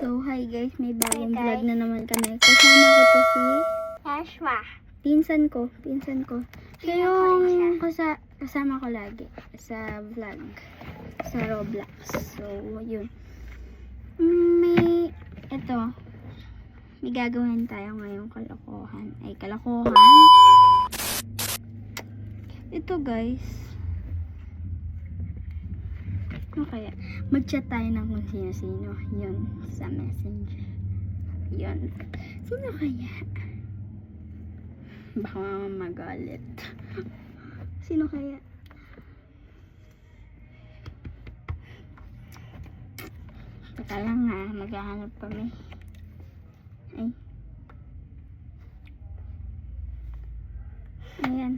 So, hi guys, may bagong Hi, vlog na naman kami. Kasama ko to si Joshua. pinsan ko, pinsan ko. Siya yung kasa- kasama ko lagi sa vlog, sa Roblox. So, yun. Mm, May, ito, may gagawin tayo ngayong kalokohan. Ay, kalokohan. Ito guys. Ano kaya? Mag-chat tayo ng kung sino-sino. Yun, sa messenger. Yun. Sino kaya? Baka magalit. Sino kaya? Teka lang ha, maghahanap kami. Ay. Ayan.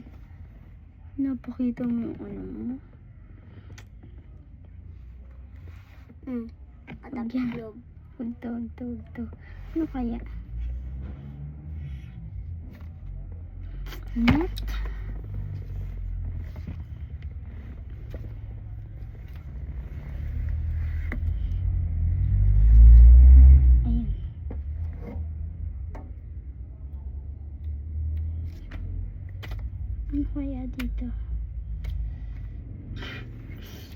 Napakita mo yung ano mo. Hmm. Patap Yan. globe. Huwag to, huwag to, huwag to. Ano kaya? Net? Ayun. Ano kaya dito?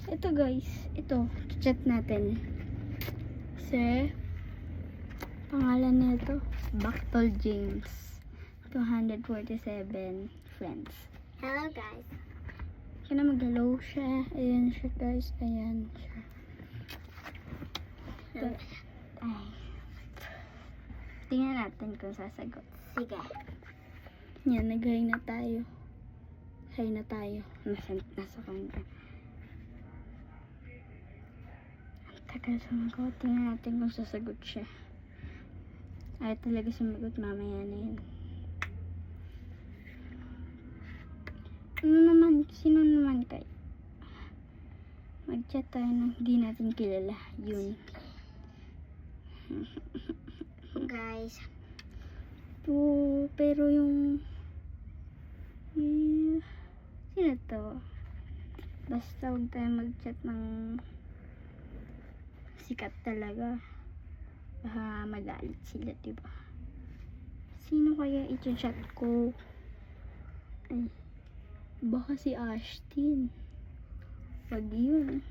Ito guys, ito, chat natin. Sir, pangalan nito, Bactol James. 247 friends. Hello guys. Kaya na mag-hello siya. Ayan siya guys. Ayan siya. Ito- Ay. Tingnan natin kung sasagot. Sige. Yan, nag-hi na tayo. Hi na tayo. Nasa, nasa kanya. Ang tagal sumagot. Tingnan natin kung sasagot siya. Ay, talaga sumagot mamaya na yun. Ano naman? Sino naman kayo? Mag-chat tayo ng hindi natin kilala. Yun. Guys. To, pero yung... Eh, sino to? Basta huwag tayo mag-chat ng sikat talaga. Baka magalit sila, diba? Sino kaya i-chat ko? Ay, baka si Ashton. Wag yun.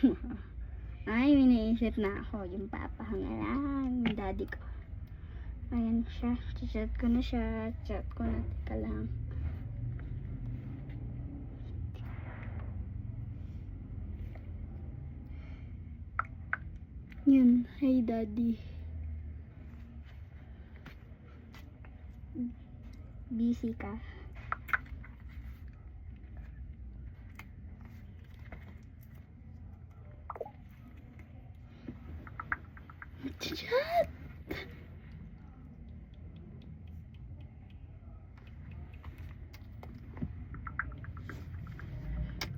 Ay, may naisip na ako. Yung papa ko na lang. Yung daddy ko. Ayan siya. Chat ko na siya. Chat ko na. Teka lang. Yun. Hey, daddy. Busy ka. Chat!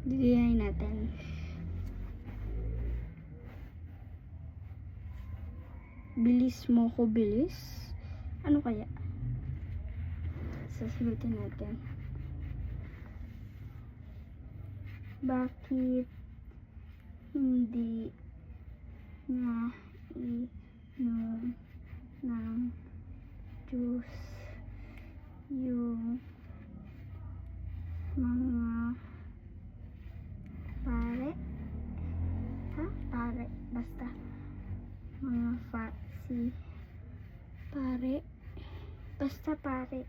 Didiyahin natin. Bilis mo ko bilis? Ano kaya? Sasagutin natin. Bakit hindi na inom ng juice yung mga basta pare.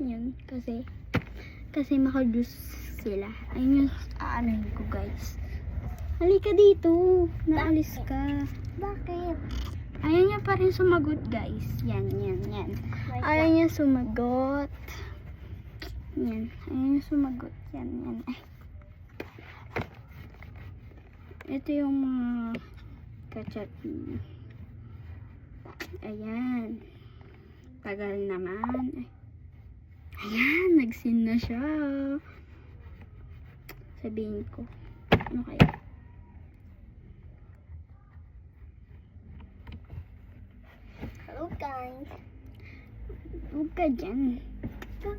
Yun kasi kasi makajuice sila. Ayun yung aanahin ko guys. Halika dito. Naalis ka. Bakit? ayaw niya pa rin sumagot guys. Yan yan yan. Ayaw niya sumagot. Yan ayaw niya sumagot. Yan yan. ay ito yung mga kachat niya. ayan tagal naman ay Ayan, nagsin na siya. Sabihin ko. Ano kaya? Hello guys. Huwag ka dyan.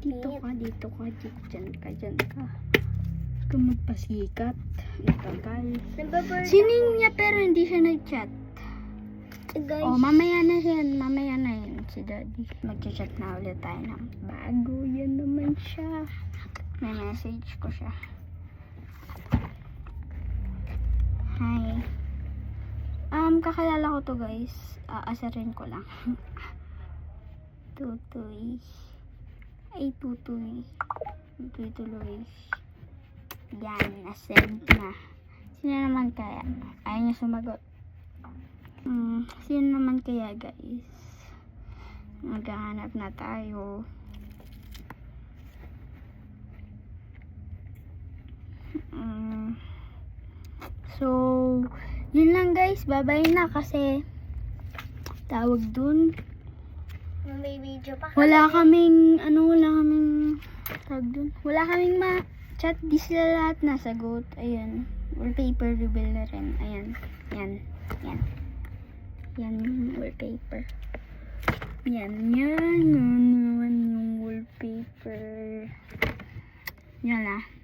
Dito ka, dito ka, dyan ka, dyan ka. Ka magpasikat. Nababur. Sining niya pero hindi siya nag-chat. Guys. Oh, mamaya na siya. Mamaya na yun si daddy. Mag-chat na ulit tayo ng bago. Yan naman siya. May message ko siya. Hi. Um, kakilala ko to guys. Aasarin ko lang. Tutoy. Ay, tutoy. Tutoy tuloy. Yan, nasend na. Sino naman kaya? Ayaw niya sumagot. Hmm, sino naman kaya guys? Maghahanap na tayo. Hmm. So, yun lang guys. Bye-bye na kasi tawag dun. May video pa. Wala kaming, ano, wala kaming, tawag dun. Wala kaming ma-chat. Di sila lahat nasagot. Ayan. Wallpaper reveal na rin. Ayan. Yan. Yan. Yan yung wallpaper. Yan. Yan. Yan naman yung wallpaper. Yan ah.